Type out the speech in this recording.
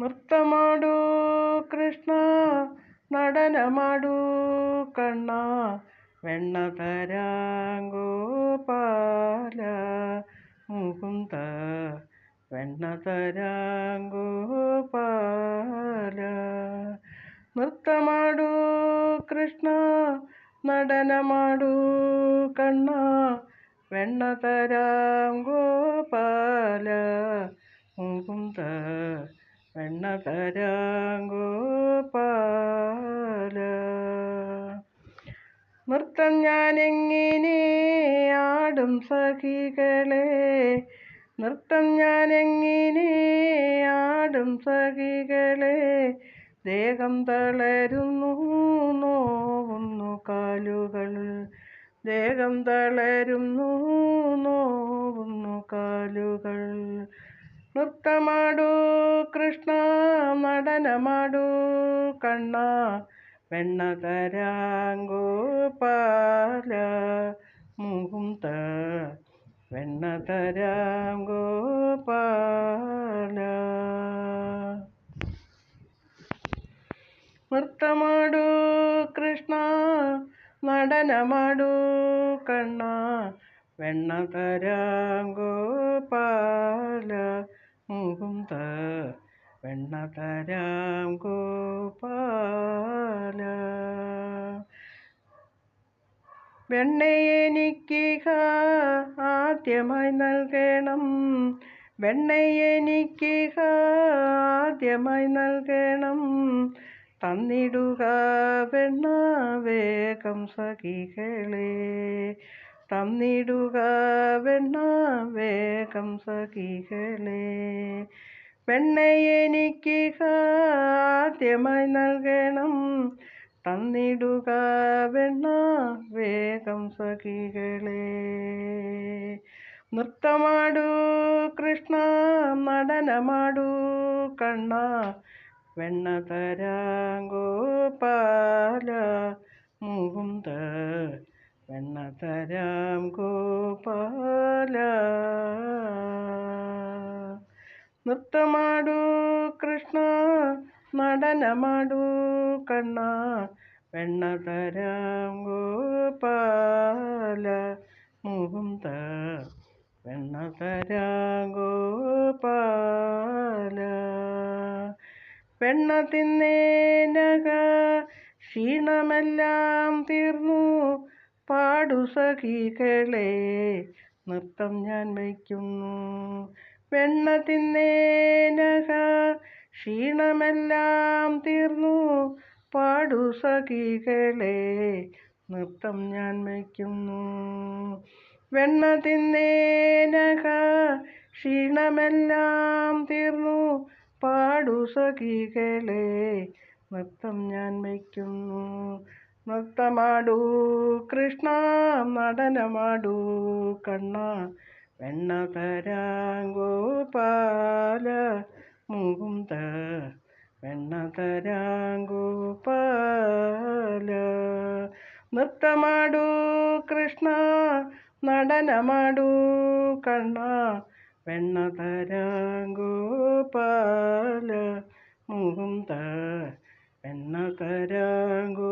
നൃത്തമാടൂ കൃഷ്ണ. നടനമാടൂ കണ്ണ. വെണ്ണ തരാങ്കോപാല മുകുന്ദ. വെണ്ണ തരാങ്കോപാല നൃത്തമാടൂ കൃഷ്ണ. നടനമാടൂ കണ്ണ. വെണ്ണ തരാങ്കോപാല മുകുന്ദ. വെണ്ണ തരാങ്കോപാല നൃത്തം ഞാനെങ്ങനെ ആടും സഖികളെ. നൃത്തം ഞാനെങ്ങനെ ആടും സഖികളെ. ദേഹം തളരുന്നു നോവുന്നു കാലുകൾ. ദേഹം തളരുന്നു നോവുന്നു കാലുകൾ. നൃത്തമാടൂ കൃഷ്ണ നടനമാടൂ കണ്ണ വെണ്ണ തരാങ്കോപാല വെണ്ണതരാങ്കോപാല വെണ്ണ തരാങ്കോപാല കൃഷ്ണ നടനമാടൂ കണ്ണ വെണ്ണ തരാങ്കോപാല മുകുന്ദ വെണ്ണ ഗോപാല. വെണ്ണയെനിക്ക് ആദ്യമായി നൽകണം. വെണ്ണയെനിക്ക് ആദ്യമായി നൽകണം. തന്നിടുക വെണ്ണ വേഗം സഖികളെ. തന്നിടുക വെണ്ണ വേഗം സഖികളെ. വെണ്ണയെനിക്ക് ആദ്യമായി നൽകണം. തന്നിടുക വെണ്ണ വേഗം സഖികളെ. നൃത്തമാടൂ കൃഷ്ണ നടനമാടൂ കണ്ണ വെണ്ണ തരാങ്കോപാല മുകുന്ദ വെണ്ണ തരാം ഗോപാല. നൃത്തമാടൂ കൃഷ്ണ നടനമാടൂ കണ്ണ. വെണ്ണ തരാം ഗോപാല മുകുന്ദ വെണ്ണ തരാം ഗോപാല. വെണ്ണ തിന്നേനക ക്ഷീണമെല്ലാം തീർന്നു. പാടു സഖികളെ നൃത്തം ഞാൻ വയ്ക്കുന്നു. വെണ്ണ തിന്നേനക ക്ഷീണമെല്ലാം തീർന്നു. പാടു സഖികളെ നൃത്തം ഞാൻ വയ്ക്കുന്നു. വെണ്ണ തിന്നേനക ക്ഷീണമെല്ലാം തീർന്നു. പാടു സഖികളെ നൃത്തം ഞാൻ വയ്ക്കുന്നു. നൃത്തമാടൂ കൃഷ്ണ നടനമാടൂ കണ്ണ വെണ്ണ തരാങ്കോപാല മുകുന്ദ വെണ്ണ തരാങ്കോപാല നൃത്തമാടൂ കൃഷ്ണ നടനമാടൂ കണ്ണ വെണ്ണ തരാങ്കോപാല മുകുന്ദ എന്ന കരാങ്കോപാല.